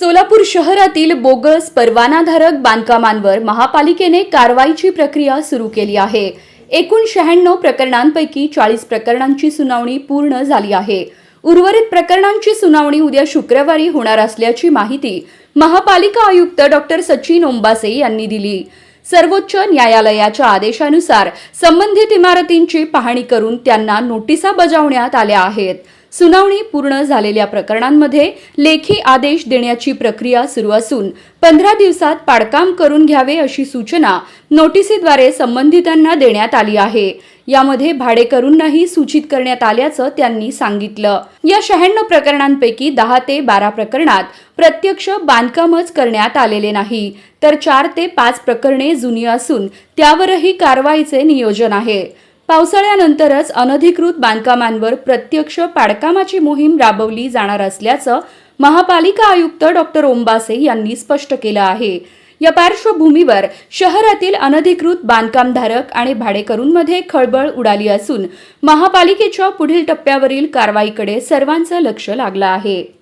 सोलापूर शहरातील बोगस परवानाधारक बांधकामांवर महापालिकेने कारवाईची प्रक्रिया सुरू केली आहे. एकूण शहाण्णव प्रकरणांपैकी चाळीस प्रकरणांची सुनावणी पूर्ण झाली आहे. उर्वरित प्रकरणांची सुनावणी उद्या शुक्रवारी होणार असल्याची माहिती महापालिका आयुक्त डॉक्टर सचिन ओंबासे यांनी दिली. सर्वोच्च न्यायालयाच्या आदेशानुसार संबंधित इमारतींची पाहणी करून त्यांना नोटिसा बजावण्यात आल्या आहेत. सुनावणी पूर्ण झालेल्या प्रकरणांमध्ये लेखी आदेश देण्याची प्रक्रिया सुरू असून पंधरा दिवसात पाडकाम करून घ्यावे अशी सूचना नोटिसीद्वारे संबंधितांना देण्यात आली आहे. यामध्ये भाडेकरूंनाही सूचित करण्यात आल्याचं त्यांनी सांगितलं. या शहाण्णव प्रकरणांपैकी दहा ते बारा प्रकरणात प्रत्यक्ष बांधकामच करण्यात आलेले नाही तर चार ते पाच प्रकरणे जुनी असून त्यावरही कारवाईचे नियोजन आहे. पावसाळ्यानंतरच अनधिकृत बांधकामांवर प्रत्यक्ष पाडकामाची मोहीम राबवली जाणार असल्याचं महापालिका आयुक्त डॉक्टर ओंबासे यांनी स्पष्ट केलं आहे. या पार्श्वभूमीवर शहरातील अनधिकृत बांधकामधारक आणि भाडेकरूंमध्ये खळबळ उडाली असून महापालिकेच्या पुढील टप्प्यावरील कारवाईकडे सर्वांचं लक्ष लागलं आहे.